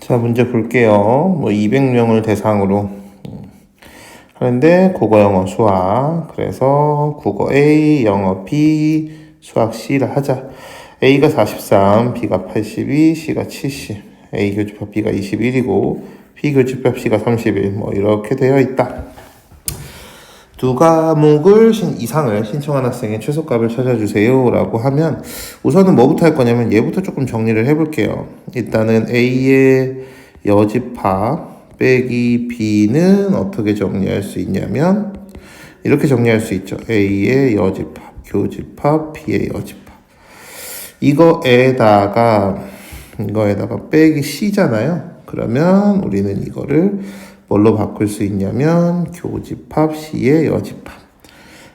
자, 문제 볼게요. 뭐 200명을 대상으로 음, 하는데 국어, 영어, 수학. 그래서 국어 A, 영어 B, 수학 C를 하자. A가 43, B가 82, C가 70. A 교집합 B가 21이고 B 교집합 C가 31. 뭐 이렇게 되어 있다. 두 과목을 신, 이상을 신청한 학생의 최소값을 찾아주세요 라고 하면 우선은 뭐부터 할 거냐면 얘부터 조금 정리를 해볼게요. 일단은 A의 여집합 빼기 B는 어떻게 정리할 수 있냐면 이렇게 정리할 수 있죠. A의 여집합, 교집합, B의 여집합. 이거에다가 이거에다가 빼기 C잖아요. 그러면 우리는 이거를 뭘로 바꿀 수 있냐면 교집합 C의 여집합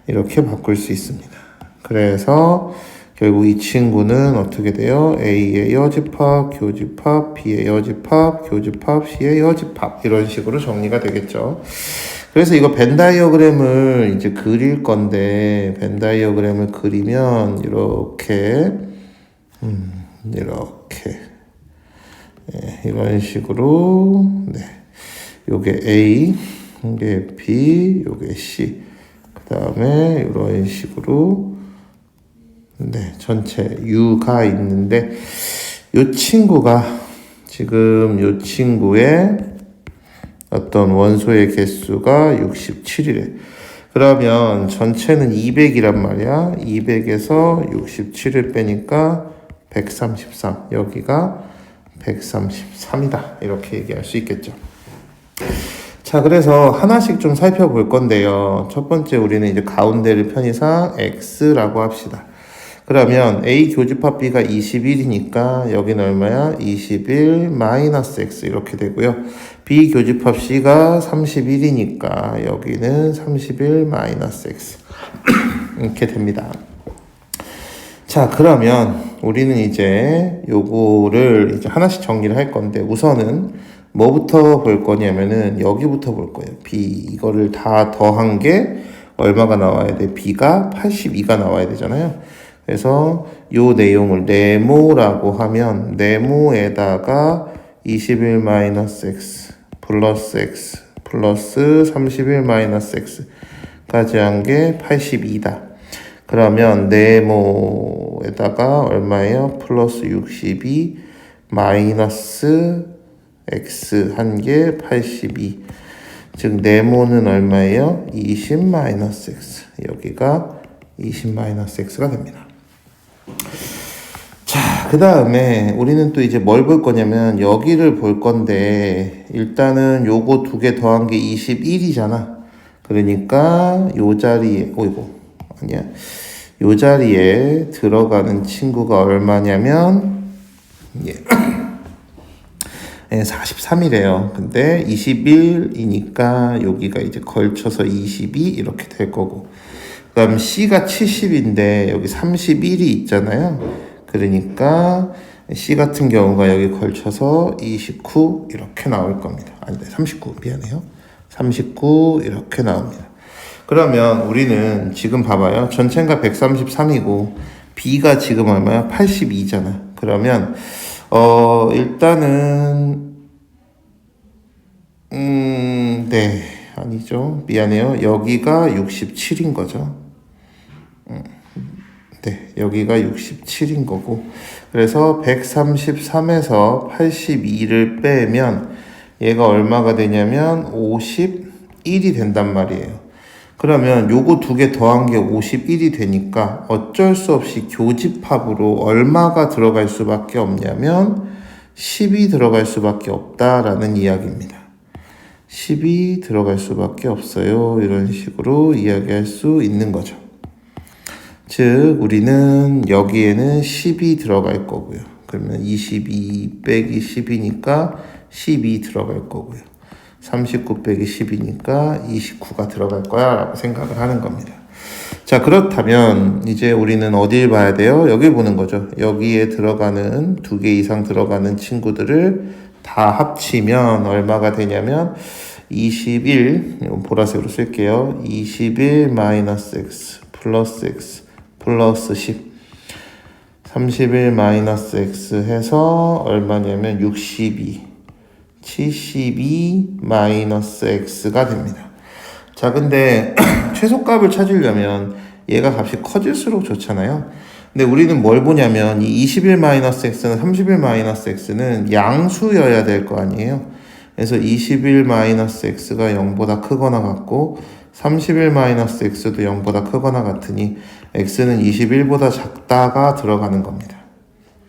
이렇게 바꿀 수 있습니다. 그래서 결국 이 친구는 어떻게 돼요? A의 여집합, 교집합, B의 여집합, 교집합, C의 여집합 이런 식으로 정리가 되겠죠. 그래서 이거 벤 다이어그램을 이제 그릴 건데 벤 다이어그램을 그리면 이렇게 음, 이렇게 네, 이런 식으로 네. 요게 A, 요게 B, 요게 C. 그 다음에 이런 식으로 네 전체 U가 있는데 요 친구가 지금 요 친구의 어떤 원소의 개수가 67이래. 그러면 전체는 200이란 말이야. 200에서 67을 빼니까 133. 여기가 133이다. 이렇게 얘기할 수 있겠죠. 자, 그래서 하나씩 좀 살펴볼 건데요. 첫 번째 우리는 이제 가운데를 편의상 x라고 합시다. 그러면 a 교집합 b가 21이니까 여기는 얼마야? 21 마이너스 x 이렇게 되고요. b 교집합 c가 31이니까 여기는 31 마이너스 x 이렇게 됩니다. 자, 그러면 우리는 이제 요거를 이제 하나씩 정리를 할 건데 우선은 뭐부터 볼 거냐면은 여기부터 볼 거예요. B 이거를 다 더한 게 얼마가 나와야 돼? B가 82가 나와야 되잖아요. 그래서 요 내용을 네모라고 하면 네모에다가 21 마이너스 x 플러스 x 플러스 31 마이너스 x까지 한 게 82다. 그러면 네모에다가 얼마예요? 플러스 62 마이너스 x 한 개 82. 즉 네모는 얼마예요? 20 마이너스 x. 여기가 20 마이너스 x가 됩니다. 자, 그 다음에 우리는 또 이제 뭘 볼 거냐면 여기를 볼 건데 일단은 요거 두 개 더한 게 21이잖아. 그러니까 요 자리에 오이고 아니야. 요 자리에 들어가는 친구가 얼마냐면 예. 예, 43이래요. 근데 21이니까 여기가 이제 걸쳐서 22 이렇게 될 거고. 그 다음 C가 70인데 여기 31이 있잖아요. 그러니까 C 같은 경우가 여기 걸쳐서 29 이렇게 나올 겁니다. 아니, 39 미안해요. 39 이렇게 나옵니다. 그러면 우리는 지금 봐봐요. 전체가 133이고 B가 지금 얼마야? 82잖아. 그러면 어, 일단은, 음, 네. 아니죠. 미안해요. 여기가 67인 거죠. 음, 네. 여기가 67인 거고. 그래서 133에서 82를 빼면 얘가 얼마가 되냐면 51이 된단 말이에요. 그러면 요거 두 개 더한 게 51이 되니까 어쩔 수 없이 교집합으로 얼마가 들어갈 수밖에 없냐면 10이 들어갈 수밖에 없다라는 이야기입니다. 10이 들어갈 수밖에 없어요. 이런 식으로 이야기할 수 있는 거죠. 즉, 우리는 여기에는 10이 들어갈 거고요. 그러면 22 빼기 10이니까 12 들어갈 거고요. 39 빼기 10이니까 29가 들어갈 거야 라고 생각을 하는 겁니다. 자, 그렇다면 이제 우리는 어딜 봐야 돼요? 여길 보는 거죠. 여기에 들어가는 두 개 이상 들어가는 친구들을 다 합치면 얼마가 되냐면 21, 보라색으로 쓸게요. 21 마이너스 x 플러스 x 플러스 10. 31 마이너스 x 해서 얼마냐면 62. 72 마이너스 x가 됩니다. 자, 근데 최소값을 찾으려면 얘가 값이 커질수록 좋잖아요. 근데 우리는 뭘 보냐면 이 21 마이너스 x는 31 마이너스 x는 양수여야 될 거 아니에요. 그래서 21 마이너스 x가 0보다 크거나 같고 31 마이너스 x도 0보다 크거나 같으니 x는 21보다 작다가 들어가는 겁니다.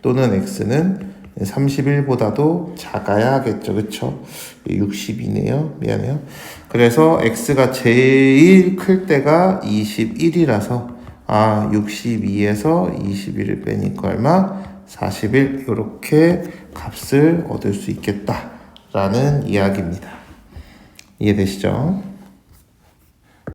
또는 x는 31보다도 작아야겠죠. 그쵸? 60이네요. 미안해요. 그래서 x가 제일 클 때가 21이라서 아 62에서 21을 빼니까 얼마? 41 이렇게 값을 얻을 수 있겠다라는 이야기입니다. 이해되시죠?